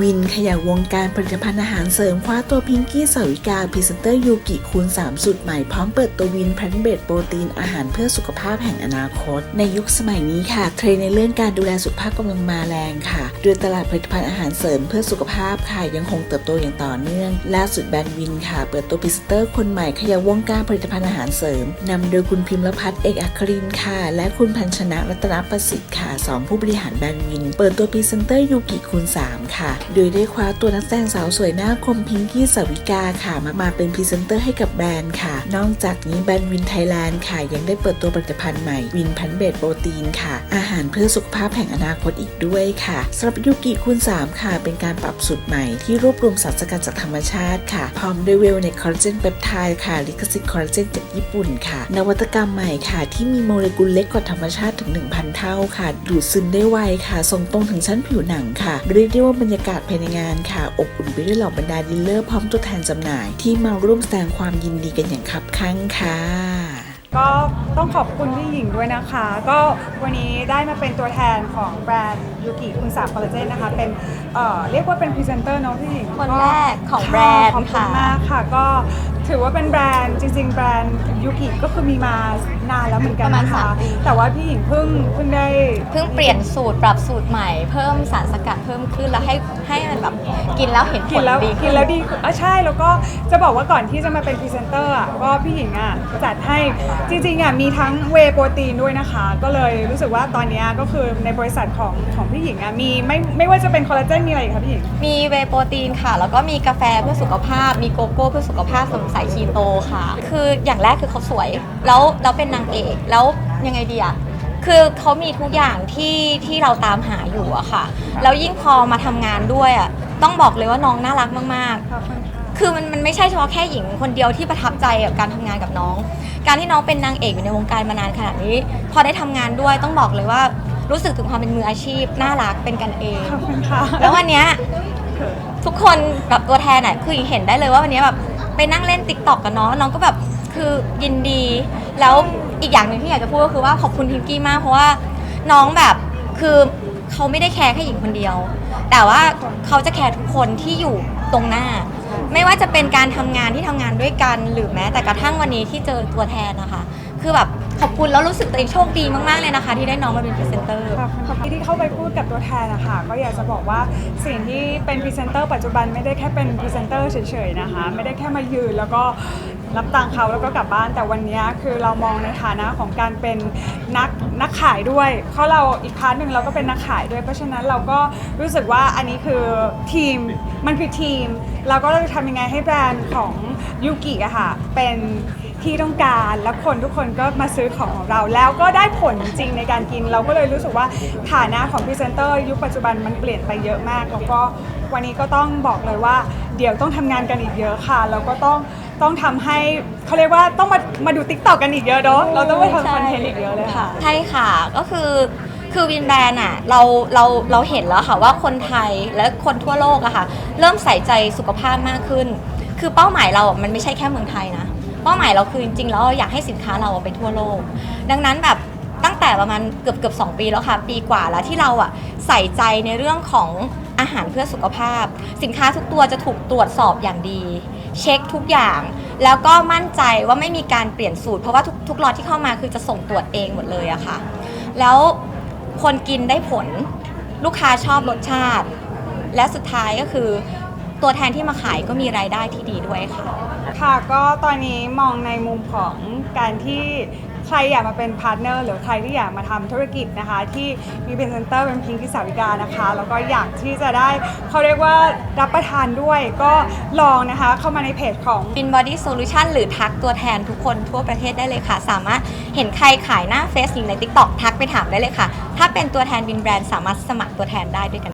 วินขยายวงการผลิตภัณฑ์อาหารเสริมคว้าตัวพิงกี้สาวิกาพรีเซนเตอร์ยูกิคูณ3สูตรใหม่พร้อมเปิดตัววินแพนเบดโปรตีนอาหารเพื่อสุขภาพแห่งอนาคต ในยุคสมัยนี้ค่ะ เทรนด์ในเรื่องการดูแลสุขภาพกำลังมาแรงค่ะ โดยตลาดผลิตภัณฑ์อาหารเสริมเพื่อสุขภาพค่ะยังคงเติบโตอย่างต่อเนื่องล่าสุดแบรนด์วินค่ะ เปิดตัวพรีเซนเตอร์คนใหม่ขยายวงการผลิตภัณฑ์อาหารเสริมนำโดยคุณพิมพ์ละพัฒน์เอกอัครินค่ะ และคุณพันชนะรัตนประสิทธิ์ค่ะสองผู้บริหารแบรนด์วิน เปิดตัวพรีเซนเตอร์ยูกิคูณ3ค่ะโดยได้คว้าตัวนักแสดงสาวสวยหน้าคมพิงกี้สวิกาค่ะมามาเป็นพรีเซนเตอร์ให้กับแบรนด์ค่ะ นอกจากนี้แบรนด์วินไทยแลนด์ค่ะ ยังได้เปิดตัวผลิตภัณฑ์ใหม่วินพันเบดโปรตีนค่ะ อาหารเพื่อสุขภาพแห่งอนาคตอีกด้วยค่ะสำหรับยูกิคูณ3ค่ะ เป็นการปรับสูตรใหม่ที่รวบรวมสารสกัดจากธรรมชาติค่ะ พร้อมด้วยเวลในคอลลาเจนเปปไทด์ค่ะลิขสิทธิ์คอลลาเจนจากญี่ปุ่นค่ะ นวัตกรรมใหม่ค่ะ ที่มีโมเลกุลเล็กกว่าธรรมชาติถึง 1,000 เท่าค่ะ ดูดซึมได้ไวค่ะส่งตรงถึงชั้นผิวหนังค่ะเรียกได้ว่าบรรยากาศภายในงานค่ะ อบอุ่นไปด้วยเหล่าบรรดาดีลเลอร์พร้อมตัวแทนจำหน่าย ที่มาร่วมแสดงความยินดีกันอย่างคับคั่งค่ะก็ต้องขอบคุณพี่หญิงด้วยนะคะ ก็วันนี้ได้มาเป็นตัวแทนของแบรนด์ยูกิคุณสามคอลลาเจนนะคะ เป็นเอ่อเรียกว่าเป็นพรีเซนเตอร์เนาะพี่หญิงคนแรกของแบรนด์ขอบคุณค่ะมากค่ะ ก็ถือว่าเป็นแบรนด์จริง ๆ แบรนด์ยูกิก็คือมีมานานแล้วเหมือนกันประมาณนะคะสามปี แต่ว่าพี่หญิงเพิ่งเพิ่งได้เพิ่งเปลี่ยนสูตรปรับสูตรใหม่เพิ่มสารสกัดเพิ่มขึ้นแล้วให้ให้มันแบบกินแล้วเห็นผกินลแล้วดีกิขึ้นน แล้วดีขึ้นอะใช่แล้วก็จะบอกว่าก่อนที่จะมาเป็นพรีเซนเตอร์อะก็พี่หญิงอะจัดให้จริงๆอะมีทั้งเวโปรตีนด้วยนะคะ ก็เลยรู้สึกว่าตอนเนี้ยก็คือในบริษัทของของพี่หญิงอะมีไม่ไม่ว่าจะเป็นคอลลาเจนมีอะไรอีกคะพี่หญิง มีเวย์โปรตีนค่ะ แล้วก็มีกาแฟเพื่อสุขภาพ มีโกโก้เพื่อสุขภาพสมุนไพรคีโตค่ะ คืออย่างแรกคือเขาสวย แล้วแล้วเป็นนางเอกแล้วยังไงดีอะคือเขามีทุกอย่างที่ที่เราตามหาอยู่อะค่ะแล้วยิ่งพอมาทำงานด้วยอะต้องบอกเลยว่าน้องน่ารักมากๆขอบคุณค่ะคือมันมันไม่ใช่เฉพาะแค่หญิงคนเดียวที่ประทับใจกับการทำงานกับน้อง การที่น้องเป็นนางเอกอยู่ในวงการมานานขนาดนี้ พอได้ทำงานด้วยต้องบอกเลยว่ารู้สึกถึงความเป็นมืออาชีพน่ารักเป็นกันเองขอบคุณค่ะแล้ววันเนี้ยทุกคนแบบตัวแทนอะคือหญิงเห็นได้เลยว่าวันเนี้ยแบบไปนั่งเล่นติ๊กต็อกกับน้องน้องก็แบบ คือยินดี แล้วอีกอย่างหนึ่งที่อยากจะพูดก็คือว่าขอบคุณพิงกี้มาก เพราะว่าน้องแบบคือเขาไม่ได้แคร์แค่หญิงคนเดียว แต่ว่าเขาจะแคร์ทุกคนที่อยู่ตรงหน้า ไม่ว่าจะเป็นการทำงานที่ทำงานด้วยกัน หรือแม้แต่กระทั่งวันนี้ที่เจอตัวแทนนะคะ คือแบบขอบคุณแล้วรู้สึกตัวเองโชคดีมาก ๆ เลยนะคะ ที่ได้น้องมาเป็นพรีเซนเตอร์ขอบคุณที่เข้าไปพูดกับตัวแทนนะคะก็อยากจะบอกว่าสิ่งที่เป็นพรีเซนเตอร์ปัจจุบันไม่ได้แค่เป็นพรีเซนเตอร์เฉยๆนะคะ ไม่ได้แค่มายืนแล้วก็ รับตังค์เขาแล้วก็กลับบ้าน แต่วันนี้คือเรามองในฐานะของการเป็นนักนักขายด้วย เพราะเราอีกพาร์ทหนึ่งเราก็เป็นนักขายด้วย เพราะฉะนั้นเราก็รู้สึกว่าอันนี้คือทีมมันคือทีม เราก็เลยทำยังไงให้แบรนด์ของยูกิอะค่ะเป็นที่ต้องการแล้วคนทุกคนก็มาซื้อของของเราแล้วก็ได้ผลจริงในการกิน เราก็เลยรู้สึกว่าฐานะของพรีเซนเตอร์ยุคปัจจุบันมันเปลี่ยนไปเยอะมาก แล้วก็วันนี้ก็ต้องบอกเลยว่า เดี๋ยวต้องทำงานกันอีกเยอะค่ะแล้วก็ต้องต้องทำให้เขาเรียกว่าต้องมามาดูติ๊กต็อกกันอีกเยอะเนาะเราต้องไปทำคอนเทนต์อีกเยอะเลยค่ะ ใช่ค่ะก็คือคือวินแบรนด์อะเราเราเราเห็นแล้วค่ะว่าคนไทยและคนทั่วโลกอะค่ะ เริ่มใส่ใจสุขภาพมากขึ้น คือเป้าหมายเราอะมันไม่ใช่แค่เมืองไทยนะ เป้าหมายเราคือจริงๆแล้วเราอยากให้สินค้าเราอะไปทั่วโลก ดังนั้นแบบตั้งแต่ประมาณเกือบเกือบสปีแล้วค่ะ ปีกว่าแล้วที่เราอะใส่ใจในเรื่องของอาหารเพื่อสุขภาพ สินค้าทุกตัวจะถูกตรวจสอบอย่างดี เช็คทุกอย่าง แล้วก็มั่นใจว่าไม่มีการเปลี่ยนสูตร เพราะว่าทุกทุกล็อตที่เข้ามาคือจะส่งตรวจเองหมดเลยอะค่ะ แล้วคนกินได้ผลลูกค้าชอบรสชาติ และสุดท้ายก็คือตัวแทนที่มาขายก็มีรายได้ที่ดีด้วยค่ะ ค่ะก็ตอนนี้มองในมุมของการที่ ใครอยากมาเป็นพาร์ทเนอร์หรือใครที่อยากมาทำธุรกิจนะคะ ที่มีเป็นเซนเตอร์เป็นพิงค์ที่สาวิกานะคะ แล้วก็อยากที่จะได้เขาเรียกว่ารับประทานด้วยก็ลองนะคะเข้ามาในเพจของ ฟินบอดี้โซลูชันหรือทักตัวแทนทุกคนทั่วประเทศได้เลยค่ะ สามารถเห็นใครขายหน้าเฟซหรือใน TikTok ทักไปถามได้เลยค่ะ ถ้าเป็นตัวแทนวินแบรนด์สามารถสมัครตัวแทนได้ด้วยกัน